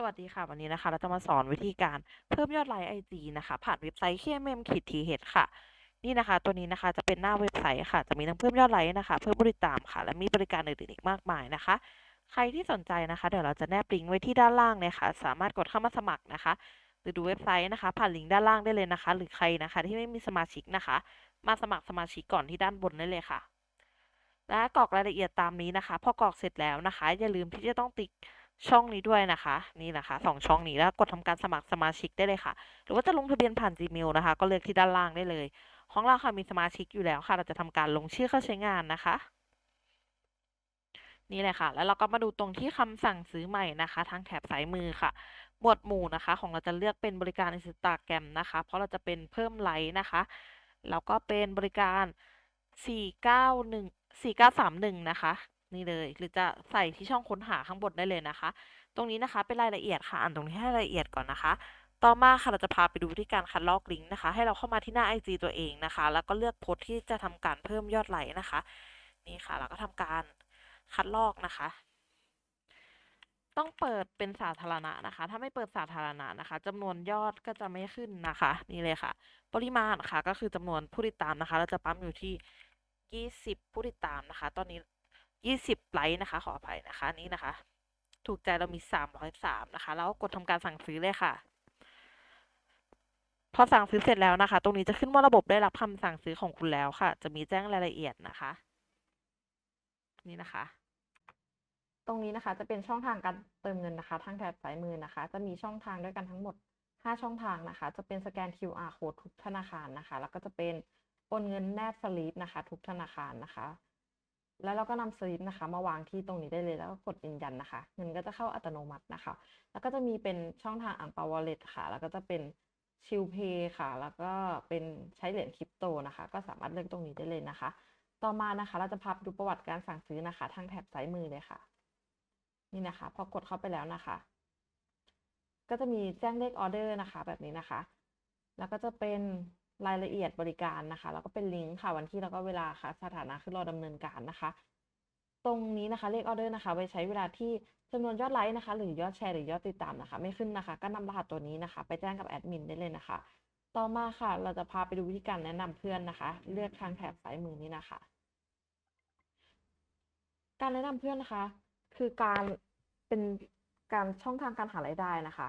สวัสดีค่ะ วันนี้นะคะ เราจะมาสอนวิธีการเพิ่มยอดไลค์ไอจีนะคะ ผ่านเว็บไซต์ KMM ขีด th ค่ะ นี่นะคะ ตัวนี้นะคะจะเป็นหน้าเว็บไซต์ค่ะ จะมีทั้งเพิ่มยอดไลค์นะคะ เพิ่มผู้ติดตามค่ะ และมีบริการอื่นๆอีกมากมายนะคะ ใครที่สนใจนะคะ เดี๋ยวเราจะแนบลิงก์ไว้ที่ด้านล่างเลยค่ะ สามารถกดเข้ามาสมัครนะคะ หรือดูเว็บไซต์นะคะ ผ่านลิงก์ด้านล่างได้เลยนะคะ หรือใครนะคะ ที่ไม่มีสมาชิกนะคะ มาสมัครสมาชิกก่อนที่ด้านบนได้เลยค่ะ และกรอกรายละเอียดตามนี้นะคะ พอกรอกเสร็จแล้วนะคะ อย่าลืมที่จะต้องติ๊ก ช่องนี้ด้วยนะคะ นี่นะคะสองช่องนี้แล้วกดทำการสมัครสมาชิกได้เลยค่ะ หรือว่าจะลงทะเบียนผ่าน Gmail นะคะ ก็เลือกที่ด้านล่างได้เลย ของเราค่ะมีสมาชิกอยู่แล้วค่ะ เราจะทำการลงชื่อเข้าใช้งานนะคะ นี่เลยค่ะ แล้วเราก็มาดูตรงที่คำสั่งซื้อใหม่นะคะ ทางแถบซ้ายมือค่ะหมวดหมู่นะคะ ของเราจะเลือกเป็นบริการ Instagram นะคะ เพราะเราจะเป็นเพิ่มไลค์นะคะแล้วก็เป็นบริการ 491 4931 นะคะ นี่เลย หรือจะใส่ที่ช่องค้นหาข้างบนได้เลยนะคะ ตรงนี้นะคะเป็นรายละเอียดค่ะ อ่านตรงนี้ให้รายละเอียดก่อนนะคะ ต่อมาค่ะเราจะพาไปดูวิธีการคัดลอกลิงก์นะคะ ให้เราเข้ามาที่หน้า IG ตัวเองนะคะ แล้วก็เลือกโพสต์ที่จะทำการเพิ่มยอดไลค์นะคะ นี่ค่ะ เราก็ทำการคัดลอกนะคะ ต้องเปิดเป็นสาธารณะนะคะ ถ้าไม่เปิดสาธารณะนะคะจำนวนยอดก็จะไม่ขึ้นนะคะ นี่เลยค่ะ ปริมาณค่ะก็คือจำนวนผู้ติดตามนะคะ เราจะปั๊มอยู่ที่ 20 ผู้ติดตามนะคะ ตอนนี้ 20 ไลค์นะคะ ขออภัยนะคะนี่นะคะ ถูกใจเรามี 303 นะคะ แล้วกดทำการสั่งซื้อเลยค่ะ พอสั่งซื้อเสร็จแล้วนะคะ ตรงนี้จะขึ้นว่าระบบได้รับคำสั่งซื้อของคุณแล้วค่ะ จะมีแจ้งรายละเอียดนะคะ นี่นะคะ ตรงนี้นะคะ จะเป็นช่องทางการเติมเงินนะคะ ทางแถบซ้ายมือนะคะ จะมีช่องทางด้วยกันทั้งหมด 5 ช่องทางนะคะ จะเป็นสแกน QR code ทุกธนาคารนะคะ แล้วก็จะเป็นโอนเงินแนบสลิปนะคะ ทุกธนาคารนะคะ แล้วเราก็นำสลิปนะคะ มาวางที่ตรงนี้ได้เลยแล้วก็กดยืนยันนะคะ เงินก็จะเข้าอัตโนมัตินะคะ แล้วก็จะมีเป็นช่องทางอ่างเปาวอลเล็ตค่ะ แล้วก็จะเป็นชิลเพย์ค่ะ แล้วก็เป็นใช้เหรียญคริปโตนะคะ ก็สามารถเลือกตรงนี้ได้เลยนะคะ ต่อมานะคะ เราจะพาไปดูประวัติการสั่งซื้อนะคะ ทางแถบซ้ายมือเลยค่ะ นี่นะคะ พอกดเข้าไปแล้วนะคะ ก็จะมีแจ้งเลขออเดอร์นะคะ แบบนี้นะคะ แล้วก็จะเป็น รายละเอียดบริการนะคะ แล้วก็เป็นลิงก์ค่ะวันที่แล้วก็เวลาค่ะ สถานะคือรอดำเนินการนะคะ ตรงนี้นะคะเลขออเดอร์นะคะไว้ใช้เวลาที่จำนวนยอดไลค์นะคะ หรือยอดแชร์หรือยอดติดตามนะคะ ไม่ขึ้นนะคะ ก็นำรหัสตัวนี้นะคะ ไปแจ้งกับแอดมินได้เลยนะคะ ต่อมาค่ะ เราจะพาไปดูวิธีการแนะนำเพื่อนนะคะ เลือกทางแถบซ้ายมือนี้นะคะ การแนะนำเพื่อนนะคะ คือการเป็นการช่องทางการหารายได้นะคะ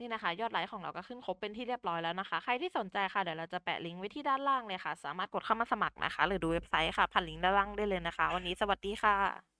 นี่นะคะ ยอดไลค์ของเราก็ขึ้นครบเป็นที่เรียบร้อยแล้วนะคะ ใครที่สนใจค่ะเดี๋ยวเราจะแปะลิงก์ไว้ที่ด้านล่างเลยค่ะ สามารถกดเข้ามาสมัครนะคะ หรือดูเว็บไซต์ค่ะผ่านลิงก์ด้านล่างได้เลยนะคะ วันนี้สวัสดีค่ะ